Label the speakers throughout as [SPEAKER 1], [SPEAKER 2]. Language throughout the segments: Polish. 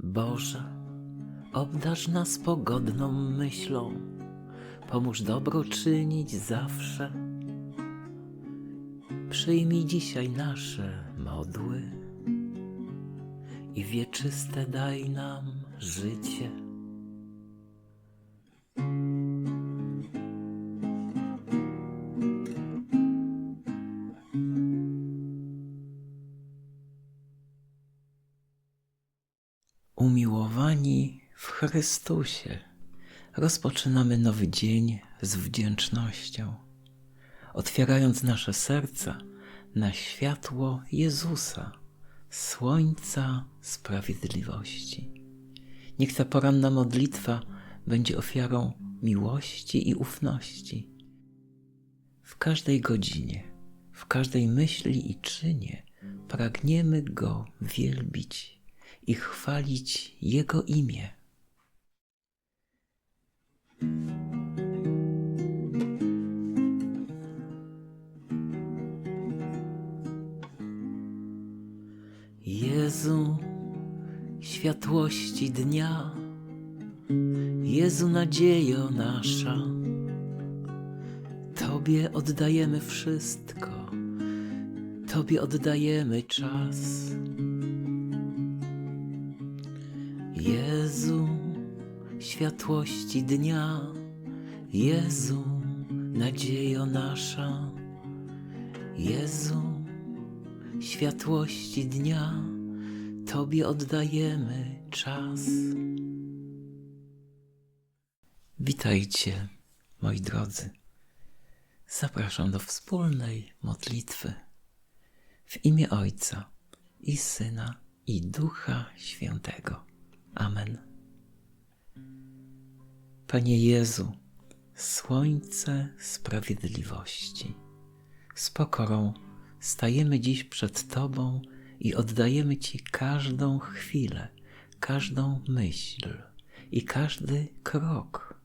[SPEAKER 1] Boże, obdarz nas pogodną myślą, pomóż dobro czynić zawsze. Przyjmij dzisiaj nasze modły i wieczyste daj nam życie. Chrystusie, rozpoczynamy nowy dzień z wdzięcznością, otwierając nasze serca na światło Jezusa, słońca sprawiedliwości. Niech ta poranna modlitwa będzie ofiarą miłości i ufności. W każdej godzinie, w każdej myśli i czynie pragniemy Go wielbić i chwalić Jego imię. Jezu, światłości dnia, Jezu, nadziejo nasza, Tobie oddajemy wszystko, Tobie oddajemy czas. Jezu, światłości dnia, Jezu, nadziejo nasza, Jezu, światłości dnia, Tobie oddajemy czas. Witajcie, moi drodzy. Zapraszam do wspólnej modlitwy w imię Ojca i Syna i Ducha Świętego. Amen. Panie Jezu, słońce sprawiedliwości, z pokorą stajemy dziś przed Tobą i oddajemy Ci każdą chwilę, każdą myśl i każdy krok.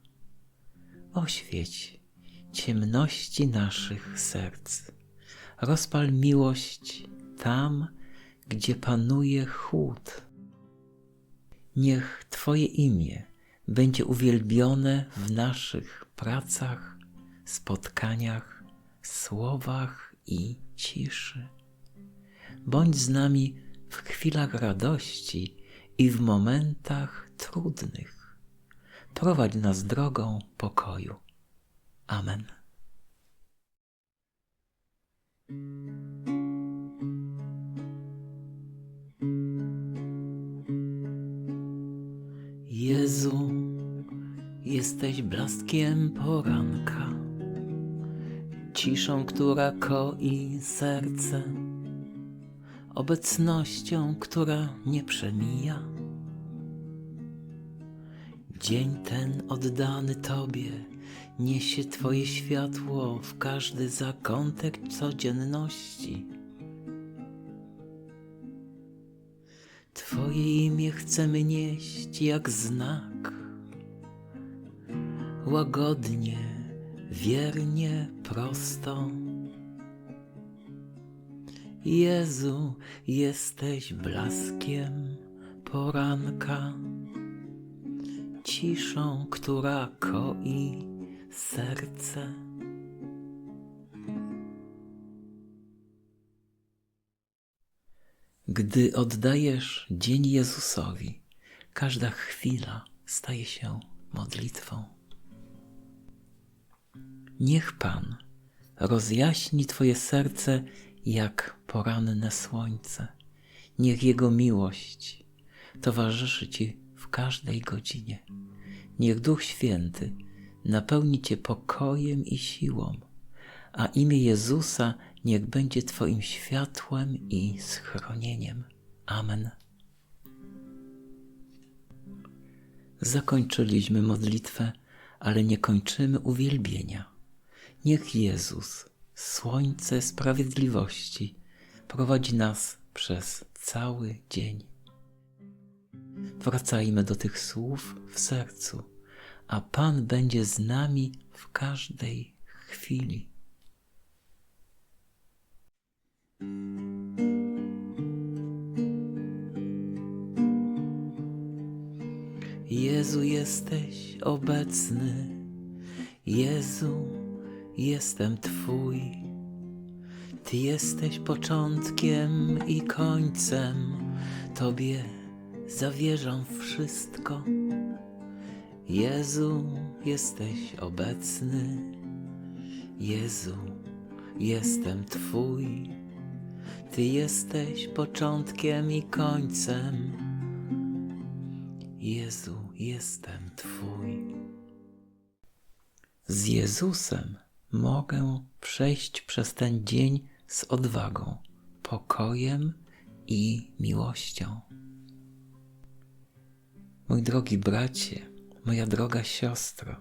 [SPEAKER 1] Oświeć ciemności naszych serc. Rozpal miłość tam, gdzie panuje chłód. Niech Twoje imię będzie uwielbione w naszych pracach, spotkaniach, słowach i ciszy. Bądź z nami w chwilach radości i w momentach trudnych. Prowadź nas drogą pokoju. Amen. Jesteś blaskiem poranka, ciszą, która koi serce, obecnością, która nie przemija. Dzień ten oddany Tobie niesie Twoje światło w każdy zakątek codzienności. Twoje imię chcemy nieść jak znak. Łagodnie, wiernie, prosto. Jezu, jesteś blaskiem poranka, ciszą, która koi serce. Gdy oddajesz dzień Jezusowi, każda chwila staje się modlitwą. Niech Pan rozjaśni Twoje serce jak poranne słońce. Niech Jego miłość towarzyszy Ci w każdej godzinie. Niech Duch Święty napełni Cię pokojem i siłą, a imię Jezusa niech będzie Twoim światłem i schronieniem. Amen. Zakończyliśmy modlitwę, ale nie kończymy uwielbienia. Niech Jezus, słońce sprawiedliwości, prowadzi nas przez cały dzień. Wracajmy do tych słów w sercu, a Pan będzie z nami w każdej chwili. Jezu, jesteś obecny. Jezu, jestem Twój. Ty jesteś początkiem i końcem. Tobie zawierzam wszystko. Jezu, jesteś obecny. Jezu, jestem Twój. Ty jesteś początkiem i końcem. Jezu, jestem Twój. Z Jezusem mogę przejść przez ten dzień z odwagą, pokojem i miłością. Mój drogi bracie, moja droga siostro,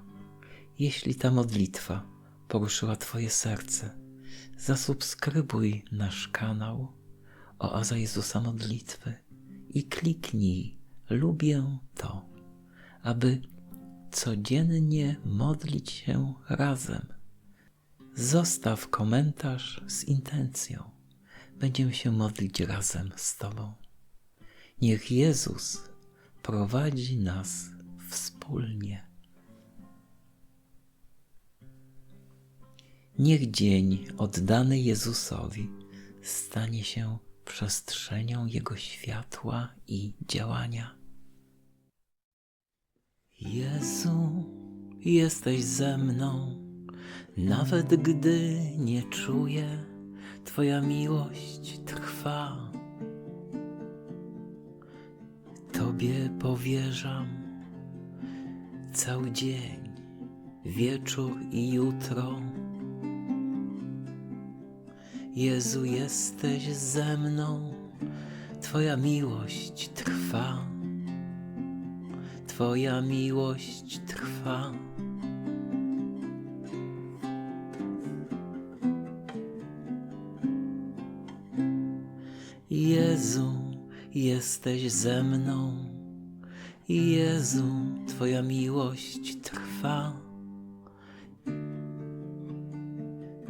[SPEAKER 1] jeśli ta modlitwa poruszyła Twoje serce, zasubskrybuj nasz kanał Oaza Jezusa Modlitwy i kliknij Lubię to, aby codziennie modlić się razem. Zostaw komentarz z intencją. Będziemy się modlić razem z Tobą. Niech Jezus prowadzi nas wspólnie. Niech dzień oddany Jezusowi stanie się przestrzenią Jego światła i działania. Jezu, jesteś ze mną, nawet gdy nie czuję, Twoja miłość trwa. Tobie powierzam cały dzień, wieczór i jutro. Jezu, jesteś ze mną, Twoja miłość trwa. Twoja miłość trwa. Jezu, jesteś ze mną. Jezu, Twoja miłość trwa.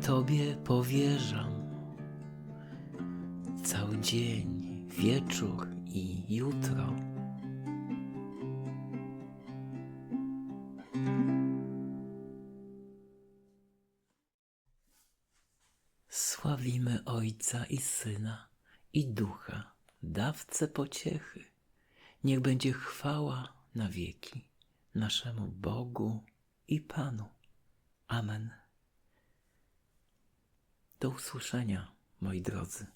[SPEAKER 1] Tobie powierzam cały dzień, wieczór i jutro. Sławimy Ojca i Syna i Ducha, dawcę pociechy. Niech będzie chwała na wieki naszemu Bogu i Panu. Amen. Do usłyszenia, moi drodzy.